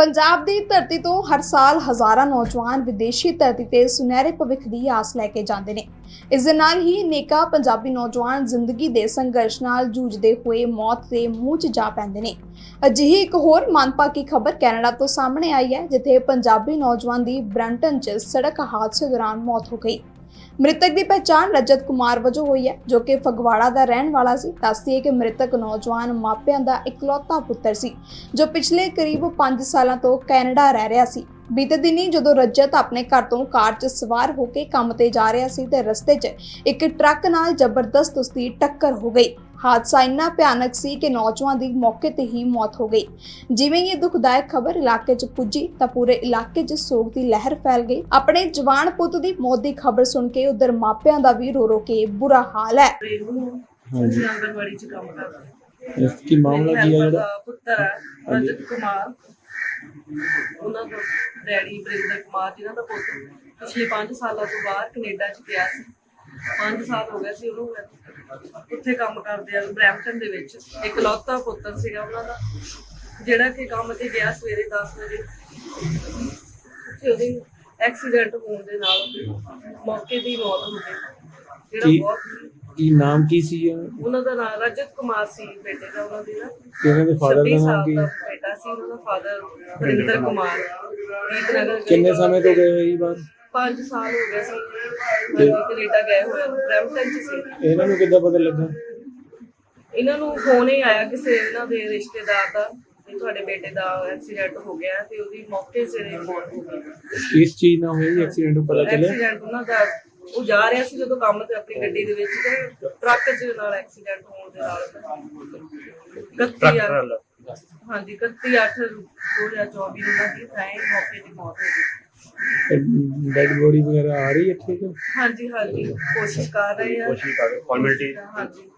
ਪੰਜਾਬ ਦੀ ਧਰਤੀ ਤੋਂ ਹਰ ਸਾਲ ਹਜ਼ਾਰਾਂ ਨੌਜਵਾਨ ਵਿਦੇਸ਼ੀ ਧਰਤੀ ਤੇ ਸੁਨਹਿਰੇ ਭਵਿੱਖ ਦੀ ਆਸ ਲੈ ਕੇ ਜਾਂਦੇ ਨੇ। ਇਸ ਦੇ ਨਾਲ ਹੀ ਨੇਕਾ ਪੰਜਾਬੀ ਨੌਜਵਾਨ ਜ਼ਿੰਦਗੀ ਦੇ ਸੰਘਰਸ਼ ਨਾਲ ਜੂਝਦੇ ਹੋਏ ਮੌਤ ਦੇ ਮੂੰਹ 'ਚ ਜਾ ਪੈਂਦੇ ਨੇ। ਅਜਿਹੀ ਇੱਕ ਹੋਰ ਮੰਦਭਾਗੀ ਖਬਰ ਕੈਨੇਡਾ ਤੋਂ ਸਾਹਮਣੇ ਆਈ ਹੈ, ਜਿੱਥੇ ਪੰਜਾਬੀ ਨੌਜਵਾਨ ਦੀ ਬ੍ਰੈਂਟਨ 'ਚ ਸੜਕ ਹਾਦਸੇ ਦੌਰਾਨ ਮੌਤ ਹੋ ਗਈ। ਮ੍ਰਿਤਕ ਦੀ ਪਛਾਣ ਰਜਤ ਕੁਮਾਰ ਵਜੋਂ ਹੋਈ ਹੈ, ਜੋ ਕਿ ਫਗਵਾੜਾ ਦਾ ਰਹਿਣ ਵਾਲਾ ਸੀ। ਦੱਸਦੀ ਹੈ ਕਿ ਮ੍ਰਿਤਕ ਨੌਜਵਾਨ ਮਾਪਿਆਂ ਦਾ ਇਕਲੌਤਾ ਪੁੱਤਰ ਸੀ, ਜੋ ਪਿਛਲੇ ਕਰੀਬ 5 ਸਾਲਾਂ ਤੋਂ ਕੈਨੇਡਾ ਰਹਿ ਰਿਹਾ ਸੀ। ਬੀਤੇ ਦਿਨੀ ਜਦੋਂ ਰਜਤ ਆਪਣੇ ਘਰ ਤੋਂ ਕਾਰ 'ਚ ਸਵਾਰ ਹੋ ਕੇ ਕੰਮ ਤੇ ਜਾ ਰਿਹਾ ਸੀ ਤੇ ਰਸਤੇ 'ਚ ਇੱਕ ਟਰੱਕ ਨਾਲ ਜ਼ਬਰਦਸਤ ਉਸ ਦੀ ਟੱਕਰ ਹੋ ਗਈ। ਹਾਦਸਾ ਇੰਨਾ ਭਿਆਨਕ ਸੀ ਕਿ ਨੌਜਵਾਨ ਦੀ ਮੌਕੇ ਤੇ ਹੀ ਮੌਤ ਹੋ ਗਈ। ਜਿਵੇਂ ਹੀ ਇਹ ਦੁਖਦਾਇਕ ਖਬਰ ਇਲਾਕੇ 'ਚ ਪੁੱਜੀ ਤਾਂ ਪੂਰੇ ਇਲਾਕੇ 'ਚ ਸੋਗ ਦੀ ਲਹਿਰ ਫੈਲ ਗਈ। ਆਪਣੇ ਜਵਾਨ ਪੁੱਤ ਦੀ ਮੌਤ ਦੀ ਖਬਰ ਸੁਣ ਕੇ ਉਧਰ ਮਾਪਿਆਂ ਦਾ ਵੀ ਰੋ ਰੋ ਕੇ ਬੁਰਾ ਹਾਲ ਹੈ। ਰੇਨੂ ਹਾਂਜੀ। ਅਸੀਂ ਆਂਗਨਵਾੜੀ ਚ ਕੰਮ ਕਰਦੇ ਇਸ ਕੀ ਮਾਮਲਾ ਕੀ ਹੈ ਜਿਹੜਾ? ਪੁੱਤਰ ਹੈ ਰਜਤ ਕੁਮਾਰ। ਉਹਨਾਂ ਦਾ ਡੈਡੀ ਬ੍ਰਿੰਦਰ ਕੁਮਾਰ ਜਿਹਨਾਂ ਦਾ ਪੁੱਤ। ਪਿਛਲੇ 5 ਸਾਲਾਂ ਤੋਂ ਬਾਹਰ ਕੈਨੇਡਾ ਚ ਗਿਆ ਸੀ। 5 ਸਾਲ ਹੋ ਗਏ ਸੀ ਉਹਨੂੰ ਉੱਥੇ ਕੰਮ ਕਰਦੇ ਆ ਬ੍ਰੈਂਪਟਨ ਦੇ ਵਿੱਚ। ਇਕਲੌਤਾ ਪੁੱਤਰ ਸੀਗਾ ਉਹਨਾਂ ਦਾ ਜਿਹੜਾ ਕਿ ਕੰਮ ਤੇ ਗਿਆ ਸਵੇਰੇ 10 ਵਜੇ। ਉੱਥੇ ਉਹਦੀ ਐਕਸੀਡੈਂਟ ਹੋਣ ਦੇ ਨਾਲ ਮੌਕੇ ਦੀ ਮੌਤ ਹੋ ਗਈ। ਜਿਹੜਾ ਬਹੁਤ ਕੀ ਨਾਮ ਕੀ ਸੀ? ਉਹਨਾਂ ਦਾ ਨਾਮ ਰਜਤ ਕੁਮਾਰ ਸੀ ਬੇਟੇ ਦਾ ਉਹਨਾਂ ਦੇ ਨਾ। ਦੇ ਫਾਦਰ 26 ਦਾ ਨਾਮ ਕੀ ਸੀ ਉਹਨਾਂ ਦਾ ਫਾਦਰ ਵਰਿੰਦਰ ਕੁਮਾਰ। ਰੀਤਨਗਰ ਕਿੰਨੇ ਸਮੇਂ ਤੋਂ ਗਏ ਹੋਏ ਜੀ ਬਾਹਰ? 5 ਸਾਲ ਹੋ ਗਏ ਸੀ। ਹਾਂਜੀ ਕੈਨੇਡਾ ਗਏ ਹੋਏ ਨੂੰ, ਬਰੈਂਪਟਨ ਚ ਸੀ। ਇਹਨਾਂ ਨੂੰ ਕਿੱਦਾਂ ਪਤਾ ਲੱਗਾ? ਇਹਨਾਂ ਨੂੰ ਫੋਨ ਹੀ ਆਇਆ ਕਿਸੇ ਇਹਨਾਂ ਦੇ ਰਿਸ਼ਤੇਦਾਰ ਦਾ ਕਿ ਤੁਹਾਡੇ ਬੇਟੇ ਦਾ ਐਕਸੀਡੈਂਟ ਹੋ ਗਿਆ ਤੇ ਉਹਦੀ ਮੌਕੇ ਸਿਰੇ ਮੌਤ ਹੋ ਗਈ ਕਿਸ ਚੀਜ਼ ਨਾਲ ਹੋਇਆ ਜੀ ਐਕਸੀਡੈਂਟ ਪਤਾ ਚੱਲਿਆ? ਐਕਸੀਡੈਂਟ ਉਹਨਾਂ ਦਾ ਉਹ ਜਾ ਰਿਹਾ ਸੀ ਜਦੋਂ ਕੰਮ ਤੇ ਆਪਣੀ ਗੱਡੀ ਦੇ ਵਿੱਚ ਤੇ ਟਰੱਕ ਦੇ ਨਾਲ ਐਕਸੀਡੈਂਟ ਹੋਣ ਦੇ ਨਾਲ। 31 ਹਾਂਜੀ 31 8 2024 ਨੂੰ ਉਹਨਾਂ ਦੀ ਥਾਂ ਮੌਕੇ ਦੀ ਮੌਤ ਹੋ ਗਈ। ਡੈਡ ਬੋਡੀ ਵਗੈਰਾ ਆ ਰਹੀ ਹੈ ਠੀਕ ਹੈ ਹਾਂਜੀ ਹਾਂਜੀ ਕੋਸ਼ਿਸ਼ ਕਰ ਰਹੇ ਆ। ਕੋਸ਼ਿਸ਼ ਕਰ ਫਾਰਮੈਲਿਟੀ ਹਾਂਜੀ